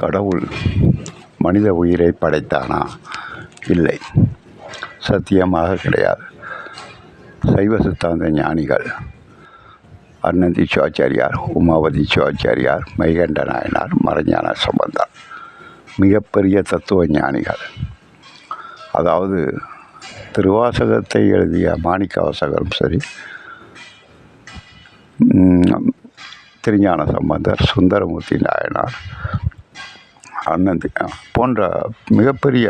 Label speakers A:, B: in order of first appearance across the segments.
A: கடவுள் மனித உயிரை படைத்தானா? இல்லை. சத்தியமாக கிடையாது. சைவ சித்தாந்த ஞானிகள் அருணந்தி சிவாச்சாரியார் உமாவதி சிவாச்சாரியார் மைகண்ட நாயனார் மறைஞான சம்பந்தார் மிகப்பெரிய தத்துவ ஞானிகள். அதாவது திருவாசகத்தை எழுதிய மாணிக்கவாசகரும் சரி திருஞான சம்பந்தர் சுந்தரமூர்த்தி நாயனார் அண்ணந்தி போன்ற மிகப்பெரிய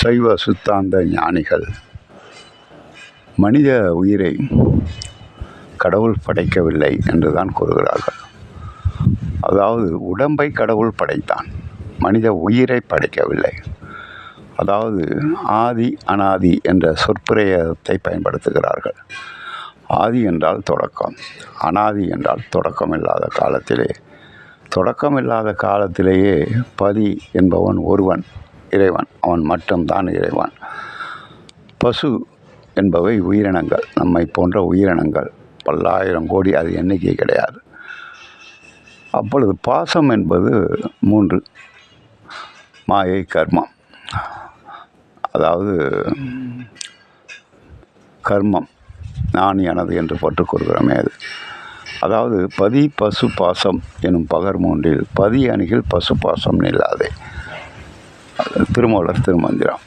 A: சைவ சித்தாந்த ஞானிகள் மனித உயிரை கடவுள் படைக்கவில்லை என்று தான் கூறுகிறார்கள். அதாவது உடம்பை கடவுள் படைத்தான் மனித உயிரை படைக்கவில்லை. அதாவது ஆதி அனாதி என்ற சொற்பிரயத்தை பயன்படுத்துகிறார்கள். ஆதி என்றால் தொடக்கம் அனாதி என்றால் தொடக்கம் இல்லாத காலத்திலே தொடக்கம் இல்லாத காலத்திலேயே பதி என்பவன் ஒருவன் இறைவன். அவன் மட்டும்தான் இறைவன். பசு என்பவை உயிரினங்கள். நம்மை போன்ற உயிரினங்கள். பல்லாயிரம் கோடி அது எண்ணிக்கை கிடையாது. அப்பொழுது பாசம் என்பது மூன்று. மாயை கர்மம். அதாவது கர்மம். நான் எனது என்று பற்றுக் கொள்கிறோமே அது. அதாவது பதி பசு பாசம் எனும் பகர் மூன்றில் பதி அணிகில் பசு பாசம் நில்லாதே. திருமூலர் திருமந்திரம்.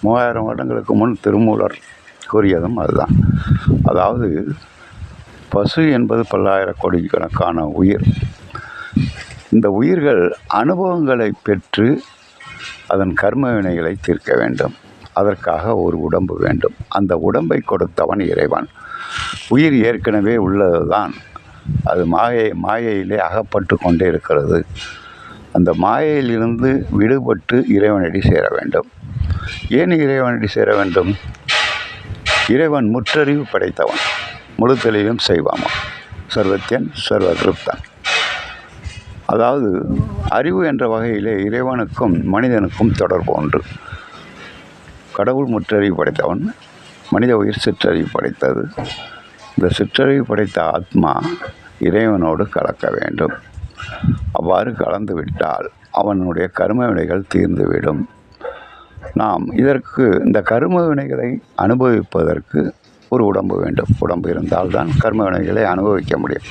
A: மூவாயிரம் வருடங்களுக்கு முன் திருமூலர் கூறியதும் அதுதான். அதாவது பசு என்பது பல்லாயிரம் கோடிக்கணக்கான உயிர். இந்த உயிர்கள் அனுபவங்களை பெற்று அதன் கர்ம வினைகளை தீர்க்க வேண்டும். அதற்காக ஒரு உடம்பு வேண்டும். அந்த உடம்பை கொடுத்தவன் இறைவன். உயிர் ஏற்கனவே உள்ளதுதான். அது மாயை மாயையிலே அகப்பட்டு கொண்டே இருக்கிறது. அந்த மாயையிலிருந்து விடுபட்டு இறைவனடி சேர வேண்டும். ஏன் இறைவனடி சேர வேண்டும்? இறைவன் முற்றறிவு படைத்தவன் முழு தெளிவும் செய்வாமா சர்வத்தியன் சர்வ திருப்தன் அதாவது அறிவு என்ற வகையிலே இறைவனுக்கும் மனிதனுக்கும் தொடர்பு உண்டு. கடவுள் முற்றறிவு படைத்தவன் மனித உயிர் சிற்றறிவு படைத்தது. இந்த சிற்றறிவு படைத்த ஆத்மா இறைவனோடு கலக்க வேண்டும். அவ்வாறு கலந்துவிட்டால் அவனுடைய கரும வினைகள் தீர்ந்துவிடும். நாம் இதற்கு இந்த கரும வினைகளை அனுபவிப்பதற்கு ஒரு உடம்பு வேண்டும். உடம்பு இருந்தால்தான் கர்ம வினைகளை அனுபவிக்க முடியும்.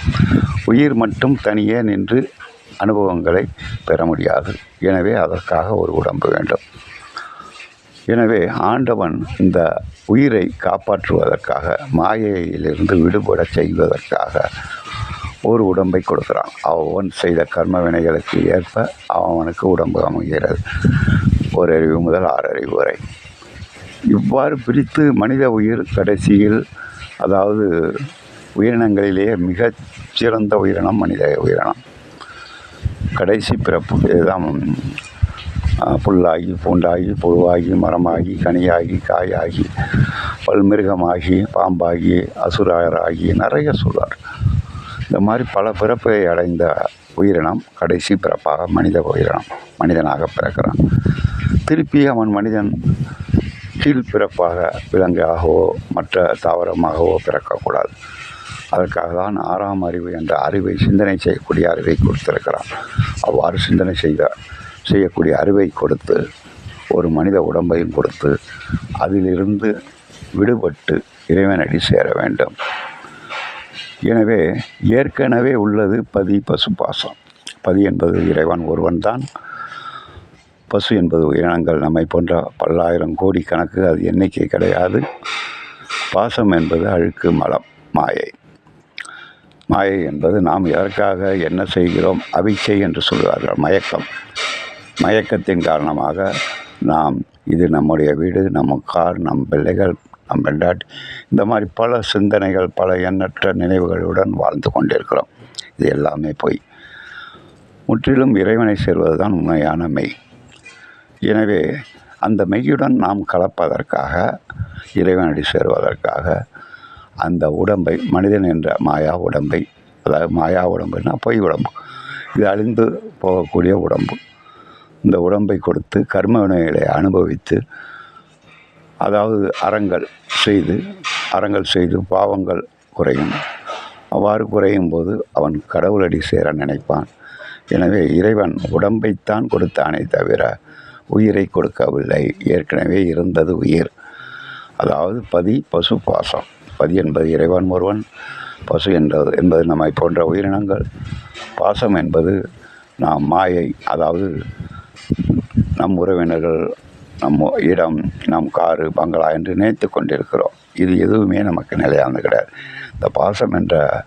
A: உயிர் மட்டும் தனியே நின்று அனுபவங்களை பெற முடியாது. எனவே அதற்காக ஒரு உடம்பு வேண்டும். எனவே ஆண்டவன் இந்த உயிரை காப்பாற்றுவதற்காக மாயையிலிருந்து விடுபட செய்வதற்காக ஒரு உடம்பை கொடுக்கிறான். அவன் செய்த கர்ம வினைகளுக்கு ஏற்ப அவனுக்கு உடம்பு அமைகிறது. ஒரு அறிவு முதல் ஆறு அறிவு வரை. இவ்வாறு பிரித்து மனித உயிர் கடைசியில் அதாவது உயிரினங்களிலேயே மிகச் சிறந்த உயிரினம் மனித உயிரினம். கடைசி பிறப்பு. இதுதான் புல்லாகி பூண்டாகி புழுவாகி மரமாகி கனியாகி காயாகி பல்மிருகமாகி பாம்பாகி அசுரராகி நிறைய சொல்வார். இந்த மாதிரி பல பிறப்பை அடைந்த உயிரினம் கடைசி பிறப்பாக மனித உயிரினம் மனிதனாக பிறக்கிறான். திருப்பி அவன் மனிதன் கீழ் பிறப்பாக விலங்காகவோ மற்ற தாவரமாகவோ பிறக்கக்கூடாது. அதற்காக தான் ஆறாம் அறிவு என்ற அறிவை சிந்தனை செய்யக்கூடிய அறிவை கொடுத்திருக்கிறான். அவ்வாறு சிந்தனை செய்த செய்யக்கூடிய அறிவை கொடுத்து ஒரு மனித உடம்பையும் கொடுத்து அதிலிருந்து விடுபட்டு இறைவனடி சேர வேண்டும். எனவே ஏற்கனவே உள்ளது பதி பசு பாசம். பதி என்பது இறைவன் ஒருவன் தான் பசு என்பது உயிரினங்கள் நம்மை போன்ற பல்லாயிரம் கோடி கணக்கு அது எண்ணிக்கை கிடையாது. பாசம் என்பது அழுக்கு மலம் மாயை. மாயை என்பது நாம் எதற்காக என்ன செய்கிறோம்? அவிச்சை என்று சொல்வார்கள் மயக்கம். மயக்கத்தின் காரணமாக நாம் இது நம்முடைய வீடு நம்ம கார் நம் பிள்ளைகள் நம் பெண்டாட்டி இந்த மாதிரி பல சிந்தனைகள் பல எண்ணற்ற நினைவுகளுடன் வாழ்ந்து கொண்டிருக்கிறோம். இது எல்லாமே பொய் முற்றிலும் இறைவனை சேர்வது தான் உண்மையான மெய். எனவே அந்த மெய்யுடன் நாம் கலப்பதற்காக இறைவனடி சேருவதற்காக அந்த உடம்பை மனிதன் என்ற மாயா உடம்பை அதாவது மாயா உடம்புனா பொய் உடம்பு. இது அழிந்து போகக்கூடிய உடம்பு. இந்த உடம்பை கொடுத்து கர்ம வினைகளை அனுபவித்து அதாவது அறங்கள் செய்து அறங்கள் செய்து பாவங்கள் குறையும். அவ்வாறு குறையும் போது அவன் கடவுளடி சேர நினைப்பான். எனவே இறைவன் உடம்பைத்தான் கொடுத்தானே தவிர உயிரை கொடுக்கவில்லை. ஏற்கனவே இருந்தது உயிர். அதாவது பதி பசு பாசம். பதி என்பது இறைவன் ஒருவன் பசு என்பது என்பது நம்மை போன்ற உயிரினங்கள். பாசம் என்பது நாம் மாயை அதாவது நம் உறவினர்கள் நம்ம இடம் நம் காரு பங்களா என்று நினைத்து கொண்டிருக்கிறோம். இது எதுவுமே நமக்கு நிலையானது கிடையாது. இந்த பாசம் என்ற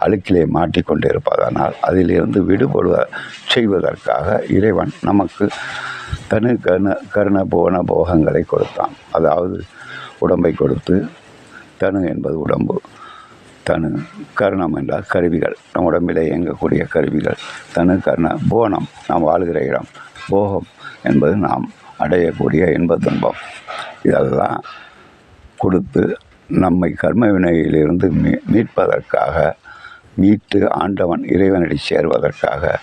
A: அழுக்கிலே மாட்டிக்கொண்டு இருப்பதனால் அதிலிருந்து விடுபடுவ செய்வதற்காக இறைவன் நமக்கு தனு கருண கருண போன போகங்களை கொடுத்தான். அதாவது உடம்பை கொடுத்து தனு என்பது உடம்பு தனு கருணம் என்றால் கருவிகள். நம் உடம்பிலே இயங்கக்கூடிய கருவிகள். தனு கருண போனம் நாம் வாழ்கிற இடம். போகம் என்பது நாம். அடையக்கூடிய இன்ப துன்பம் இதெல்லாம் கொடுத்து நம்மை கர்ம வினையிலிருந்து மீ மீட்பதற்காக மீட்டு ஆண்டவன் இறைவனடி சேர்வதற்காக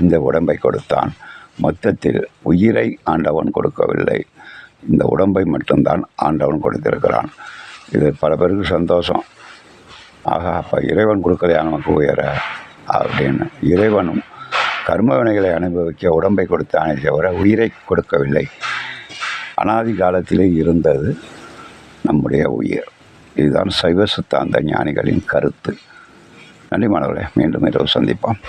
A: இந்த உடம்பை கொடுத்தான். மொத்தத்தில் உயிரை ஆண்டவன் கொடுக்கவில்லை. இந்த உடம்பை மட்டும்தான் ஆண்டவன் கொடுத்திருக்கிறான். இது பல பேருக்கு சந்தோஷம். ஆகா அப்போ இறைவன் கொடுக்கலையா நமக்கு உயர? அப்படின்னு இறைவனும் கர்ம வினைகளை அனுபவிக்க உடம்பை கொடுத்தானே தவிர உயிரை கொடுக்கவில்லை. அனாதி காலத்திலே இருந்தது நம்முடைய உயிர். இதுதான் சைவ சித்தாந்த ஞானிகளின் கருத்து. நன்றி மாணவர்களே மீண்டும் இரவு சந்திப்போம்.